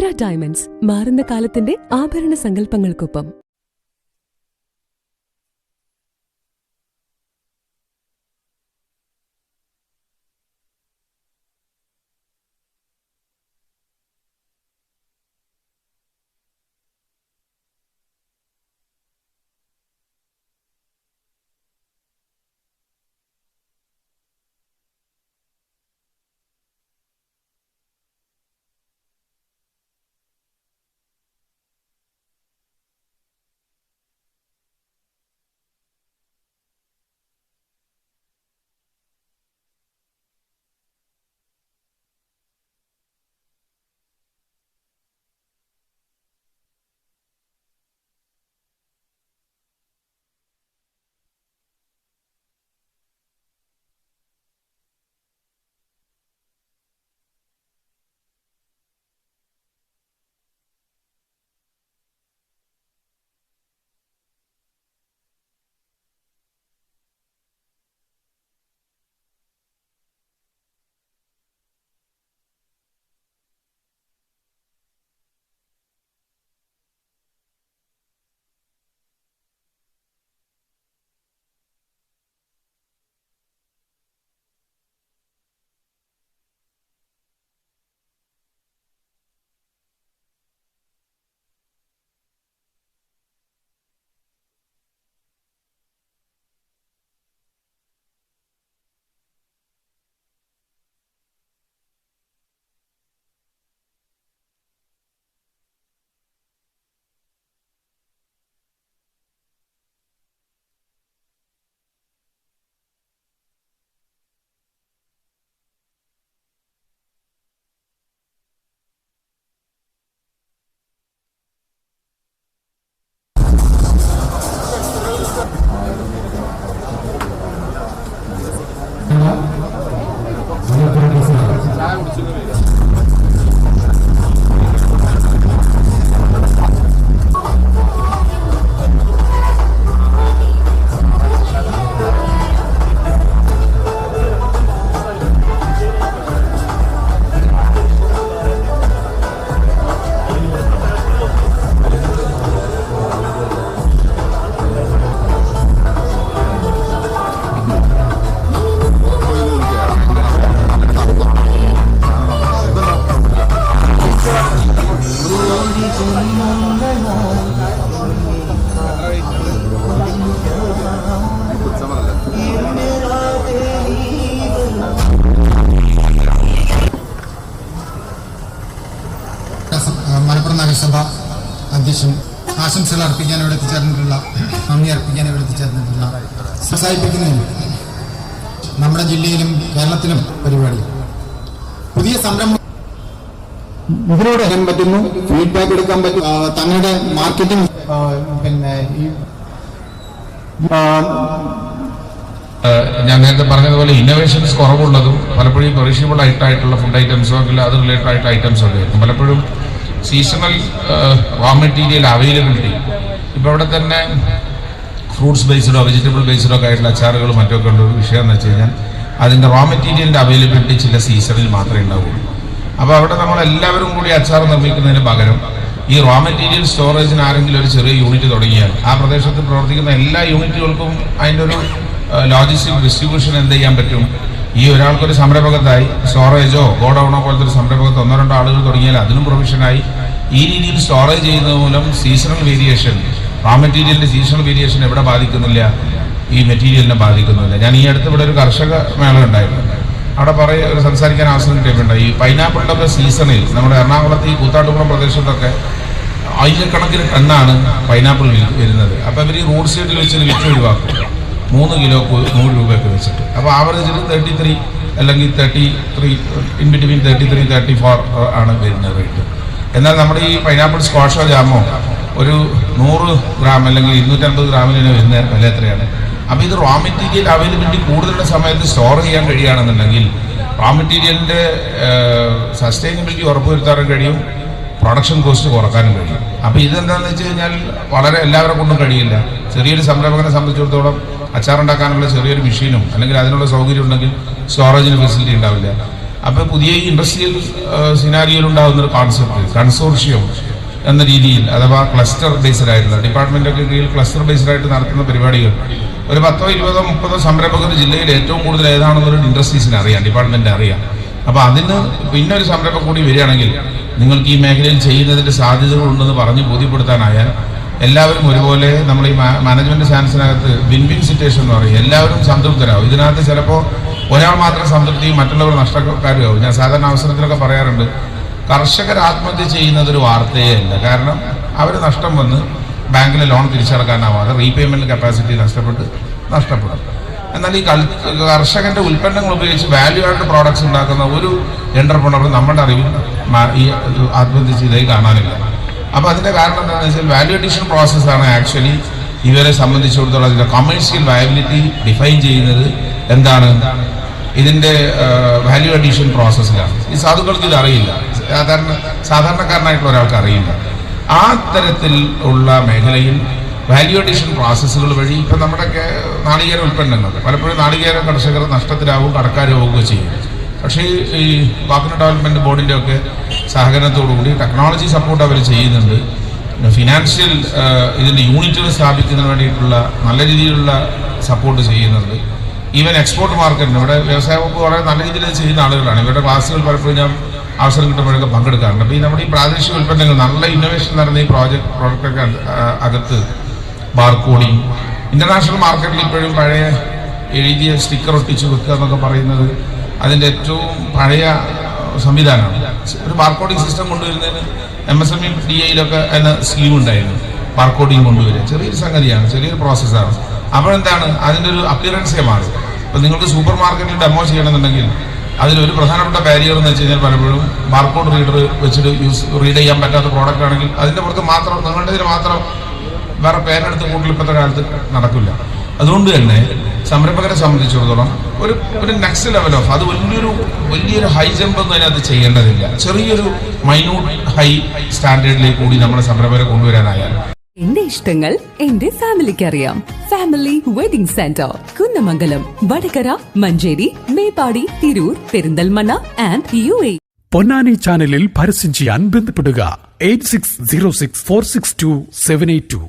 ചിത്ര diamonds മാറുന്ന കാലത്തിന്റെ ആഭരണ സങ്കല്പങ്ങൾക്കൊപ്പം. นะครับ ആശംസകൾ അർപ്പിക്കാൻ ഇവിടെ എത്തിച്ചേർന്നിട്ടുള്ള നന്ദി അർപ്പിക്കാൻ ഇവിടെ എത്തിച്ചേർന്നിട്ടുള്ള പ്രോത്സാഹിപ്പിക്കുന്നതിന് നമ്മുടെ ജില്ലയിലും കേരളത്തിലും പരിപാടി. പുതിയ സംരംഭം ഇതിലൂടെ അറിയാൻ പറ്റുന്നു ഫീഡ്ബാക്ക് എടുക്കാൻ പറ്റും തങ്ങളുടെ മാർക്കറ്റിംഗ് പിന്നെ ഈ ഞാൻ നേരത്തെ പറഞ്ഞതുപോലെ ഇന്നോവേഷൻസ് കുറവുള്ളതും പലപ്പോഴും പെറിഷബിൾ ആയിട്ടായിട്ടുള്ള ഫുഡ് ഐറ്റംസോ അല്ലെങ്കിൽ അത് റിലേറ്റഡ് ആയിട്ട് ഐറ്റംസോ ഒക്കെ പലപ്പോഴും സീസണൽ റോ മെറ്റീരിയൽ അവൈലബിലിറ്റി ഇപ്പോൾ അവിടെ തന്നെ ഫ്രൂട്ട്സ് ബേസ്ഡോ വെജിറ്റബിൾ ബേസ്ഡോ ഒക്കെ ആയിട്ടുള്ള അച്ചാറുകളും മറ്റൊക്കെ ഉള്ള ഒരു വിഷയം എന്ന് വെച്ച് കഴിഞ്ഞാൽ അതിന്റെ റോ മെറ്റീരിയലിന്റെ അവൈലബിലിറ്റി ചില സീസണിൽ മാത്രമേ ഉണ്ടാവുള്ളൂ. അപ്പോൾ അവിടെ നമ്മൾ എല്ലാവരും കൂടി അച്ചാർ നിർമ്മിക്കുന്നതിന് പകരം ഈ റോ മെറ്റീരിയൽ സ്റ്റോറേജിന് ആരെങ്കിലും ഒരു ചെറിയ യൂണിറ്റ് തുടങ്ങിയാൽ ആ പ്രദേശത്ത് പ്രവർത്തിക്കുന്ന എല്ലാ യൂണിറ്റുകൾക്കും അതിന്റെ ഒരു ലോജിസ്റ്റിക് ഡിസ്ട്രിബ്യൂഷൻ എന്ത് ചെയ്യാൻ പറ്റും? ഈ ഒരാൾക്കൊരു സംരംഭകത്തായി സ്റ്റോറേജോ ഗോഡൌണോ പോലത്തെ ഒരു സംരംഭകത്ത് ഒന്നോ രണ്ടോ ആളുകൾ തുടങ്ങിയാൽ അതിനും പ്രൊഫഷനായി ഈ രീതിയിൽ സ്റ്റോറേജ് ചെയ്യുന്നത് മൂലം സീസണൽ വേരിയേഷൻ റോ മെറ്റീരിയലിന്റെ സീസണൽ വേരിയേഷൻ എവിടെ ബാധിക്കുന്നില്ല? ഈ മെറ്റീരിയലിനെ ബാധിക്കുന്നില്ല. ഞാൻ ഈ അടുത്ത് ഇവിടെ ഒരു കർഷക മേള ഉണ്ടായിരുന്നു. അവിടെ പറയ ഒരു സംസാരിക്കാൻ അവസരം കിട്ടിയിട്ടുണ്ട്. ഈ പൈനാപ്പിളിന്റെ സീസണിൽ നമ്മുടെ എറണാകുളത്ത് ഈ കൂത്താട്ടുകുളം പ്രദേശത്തൊക്കെ ആയിരക്കണക്കിന് ടണ്ണാണ് പൈനാപ്പിൾ വരുന്നത്. അപ്പോൾ ഇവർ ഈ റോഡ് സൈഡിൽ വെച്ച് വിറ്റ് ഒഴിവാക്കും. മൂന്ന് കിലോ നൂറ് രൂപയൊക്കെ വെച്ചിട്ട്. അപ്പോൾ ആവറേജിൽ തേർട്ടി ത്രീ അല്ലെങ്കിൽ thirty three in between thirty three thirty four ആണ് വരുന്നത് റേറ്റ് എന്നാൽ നമ്മുടെ ഈ പൈനാപ്പിൾ സ്ക്വാഷോ ജാമോ ഒരു നൂറ് ഗ്രാം അല്ലെങ്കിൽ ഇരുന്നൂറ്റമ്പത് ഗ്രാമിന് വരുന്ന വില എത്രയാണ്? അപ്പോൾ ഇത് റോ മെറ്റീരിയൽ അവൈലബിലിറ്റി കൂടുതലുള്ള സമയത്ത് സ്റ്റോർ ചെയ്യാൻ കഴിയുകയാണെന്നുണ്ടെങ്കിൽ റോ മെറ്റീരിയലിന്റെ സസ്റ്റൈനബിലിറ്റി ഉറപ്പുവരുത്താനും കഴിയും പ്രൊഡക്ഷൻ കോസ്റ്റ് കുറക്കാനും കഴിയും. അപ്പോൾ ഇതെന്താണെന്ന് വെച്ച് കഴിഞ്ഞാൽ വളരെ എല്ലാവരെ കൊണ്ടും കഴിയില്ല. ചെറിയൊരു സംരംഭകനെ സംബന്ധിച്ചിടത്തോളം അച്ചാറുണ്ടാക്കാനുള്ള ചെറിയൊരു മെഷീനും അല്ലെങ്കിൽ അതിനുള്ള സൗകര്യം ഉണ്ടെങ്കിൽ സ്റ്റോറേജിന് ഫെസിലിറ്റി ഉണ്ടാവില്ല. അപ്പോൾ പുതിയ ഇൻഡസ്ട്രിയൽ സിനാരിയോയിൽ ഉണ്ടാകുന്ന ഒരു കോൺസെപ്റ്റ് കൺസോർഷ്യം എന്ന രീതിയിൽ അഥവാ ക്ലസ്റ്റർ ബേസ്ഡ് ആയിട്ടുള്ള ഡിപ്പാർട്ട്മെന്റൊക്കെ കീഴിൽ ക്ലസ്റ്റർ ബേസ്ഡ് ആയിട്ട് നടത്തുന്ന പരിപാടികൾ. ഒരു പത്തോ ഇരുപതോ മുപ്പതോ സംരംഭകർ ജില്ലയിൽ ഏറ്റവും കൂടുതൽ ഏതാണെന്നൊരു ഇൻഡസ്ട്രീസിന് അറിയാം ഡിപ്പാർട്ട്മെന്റ് അറിയാം. അപ്പോൾ അതിന് പിന്നെ ഒരു സംരംഭം കൂടി വരികയാണെങ്കിൽ നിങ്ങൾക്ക് ഈ മേഖലയിൽ ചെയ്യുന്നതിന്റെ സാധ്യതകളുണ്ടെന്ന് പറഞ്ഞ് ബോധ്യപ്പെടുത്താനായാൽ എല്ലാവരും ഒരുപോലെ നമ്മൾ ഈ മാനേജ്മെന്റ് ചാൻസിനകത്ത് വിൻ വിൻ സിറ്റുവേഷൻ എന്ന് പറയും. എല്ലാവരും സംതൃപ്തരാകും ഇതിനകത്ത് ചിലപ്പോൾ ഒരാൾ മാത്രം സംതൃപ്തി മറ്റുള്ളവർ നഷ്ടക്കാരുമാവും. ഞാൻ സാധാരണ അവസരത്തിലൊക്കെ പറയാറുണ്ട് കർഷകർ ആത്മഹത്യ ചെയ്യുന്നത് ഒരു വാർത്തയേ അല്ല. കാരണം അവർ നഷ്ടം വന്ന് ബാങ്കിലെ ലോൺ തിരിച്ചടക്കാനാവാതെ റീപേയ്മെന്റ് കപ്പാസിറ്റി നഷ്ടപ്പെട്ട് നഷ്ടപ്പെടും. എന്നാൽ ഈ കർഷകന്റെ ഉൽപ്പന്നങ്ങൾ ഉപയോഗിച്ച് വാല്യൂ ആയിട്ട് പ്രോഡക്ട്സ് ഉണ്ടാക്കുന്ന ഒരു എന്റർപ്രണർ നമ്മുടെ അറിവിൽ ഈ ആത്മഹത്യ ചെയ്തായി കാണാനില്ല. അപ്പൊ അതിന്റെ കാരണം എന്താണെന്ന് വെച്ചാൽ വാല്യൂ അഡീഷൻ പ്രോസസ്സാണ് ആക്ച്വലി ഇവരെ സംബന്ധിച്ചിടത്തോളം അതിന്റെ കമേഴ്സ്യൽ വയബിലിറ്റി ഡിഫൈൻ ചെയ്യുന്നത് എന്താണ്? ഇതിന്റെ വാല്യൂ അഡീഷൻ പ്രോസസ്സിലാണ് ഈ സാധുക്കൾക്ക് ഇത് അറിയില്ല. സാധാരണ സാധാരണക്കാരനായിട്ടുള്ള ഒരാൾക്ക് അറിയില്ല. ആ തരത്തിൽ ഉള്ള മേഖലയിൽ വാല്യൂ അഡീഷൻ പ്രോസസ്സുകൾ വഴി ഇപ്പം നമ്മുടെ നാളികേര ഉൽപ്പന്നങ്ങൾ. പലപ്പോഴും നാളികേര കർഷകർ നഷ്ടത്തിലാവും കടക്കാരാവുകയൊക്കെ ചെയ്യും. പക്ഷേ ഈ വാക്കിന് ഡെവലപ്മെന്റ് ബോർഡിന്റെ ഒക്കെ സഹകരണത്തോടു കൂടി ടെക്നോളജി സപ്പോർട്ട് അവർ ചെയ്യുന്നുണ്ട്. ഫിനാൻഷ്യൽ ഇതിന്റെ യൂണിറ്റുകൾ സ്ഥാപിക്കുന്നതിന് വേണ്ടിയിട്ടുള്ള നല്ല രീതിയിലുള്ള സപ്പോർട്ട് ചെയ്യുന്നുണ്ട്. ഈവൻ എക്സ്പോർട്ട് മാർക്കറ്റിന് ഇവിടെ വ്യവസായ വകുപ്പ് വളരെ നല്ല രീതിയിൽ ചെയ്യുന്ന ആളുകളാണ്. ഇവരുടെ ക്ലാസ്സുകൾ പലപ്പോഴും ഞാൻ അവസരം കിട്ടുമ്പോഴൊക്കെ പങ്കെടുക്കാറുണ്ട്. അപ്പോൾ ഈ നമ്മുടെ ഈ പ്രാദേശിക ഉൽപ്പന്നങ്ങൾ നല്ല ഇന്നോവേഷൻ നടന്ന ഈ പ്രോജക്ട് പ്രോഡക്റ്റൊക്കെ അകത്ത് ബാർകോഡിങ് ഇന്റർനാഷണൽ മാർക്കറ്റിൽ ഇപ്പോഴും പഴയ എഴുതിയ സ്റ്റിക്കർ ഒട്ടിച്ച് വെക്കുക എന്നൊക്കെ പറയുന്നത് അതിന്റെ ഏറ്റവും പഴയ സംവിധാനമാണ്. ഒരു ബാർകോഡിംഗ് സിസ്റ്റം കൊണ്ടുവരുന്നതിന് M S M E D ഐയിലൊക്കെ അതിന് സ്കീം ഉണ്ടായിരുന്നു. ബാർകോഡിംഗ് കൊണ്ടുവരിക. ചെറിയൊരു സംഗതിയാണ് ചെറിയൊരു പ്രോസസ്സാണ് അപ്പോഴെന്താണ് അതിന്റെ ഒരു അപ്പിയറൻസേ മാറി. ഇപ്പം നിങ്ങൾക്ക് സൂപ്പർ മാർക്കറ്റിൽ ഡെമോ ചെയ്യണമെന്നുണ്ടെങ്കിൽ അതിലൊരു പ്രധാനപ്പെട്ട ബാരിയർ എന്ന് വെച്ച് കഴിഞ്ഞാൽ പലപ്പോഴും ബാർകോഡ് റീഡർ വെച്ചിട്ട് യൂസ് റീഡ് ചെയ്യാൻ പറ്റാത്ത പ്രോഡക്റ്റ് ആണെങ്കിൽ അതിന്റെ പുറത്ത് മാത്രം നിങ്ങളുടെ ഇതിന് മാത്രം വേറെ പേരെടുത്ത് കൂടുതൽ ഇപ്പോഴത്തെ കാലത്ത് നടക്കില്ല. അതുകൊണ്ട് തന്നെ സംരംഭകരെ സംബന്ധിച്ചിടത്തോളം ഒരു ഒരു നെക്സ്റ്റ് ലെവൽ ഓഫ് അത് വലിയൊരു വലിയൊരു ഹൈ ജമ്പ് ഒന്നും അതിനകത്ത് ചെയ്യേണ്ടതില്ല. ചെറിയൊരു മൈന്യൂട്ട് ഹൈ സ്റ്റാൻഡേർഡിലേക്ക് കൂടി നമ്മുടെ സംരംഭകരെ കൊണ്ടുവരാനായാൽ എന്റെ ഇഷ്ടങ്ങൾ എന്റെ ഫാമിലിക്ക് അറിയാം family wedding centre Kunnamangalam Vadakara Manjeri Meppadi Tirur Perinthalmanna and U A Ponnani ചാനലിൽ പരസ്യം ചെയ്യാൻ ബന്ധപ്പെടുക. Eight six zero six four six two seven eight two